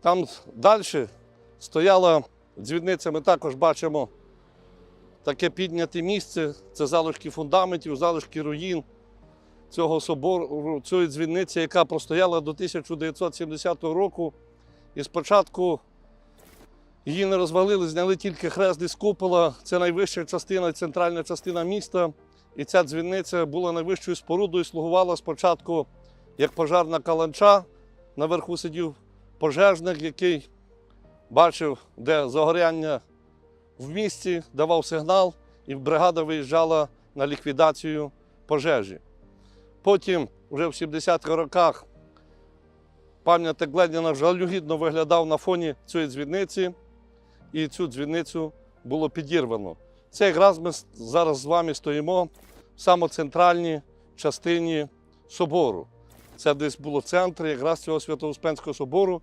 Там далі стояла дзвіниця, ми також бачимо таке підняте місце. Це залишки фундаментів, залишки руїн цього собору, цієї дзвіниці, яка простояла до 1970 року. І спочатку її не розвалили, зняли тільки хрест із купола. Це найвища частина, центральна частина міста. І ця дзвіниця була найвищою спорудою, слугувала спочатку як пожарна каланча. Наверху сидів пожежник, який бачив, де загоряння в місті, давав сигнал, і бригада виїжджала на ліквідацію пожежі. Потім, вже в 70-х роках, пам'ятник Леніна жалюгідно виглядав на фоні цієї дзвіниці, і цю дзвіницю було підірвано. Це якраз ми зараз з вами стоїмо в самоцентральній частині собору. Це десь було в центрі якраз цього Свято-Успенського собору,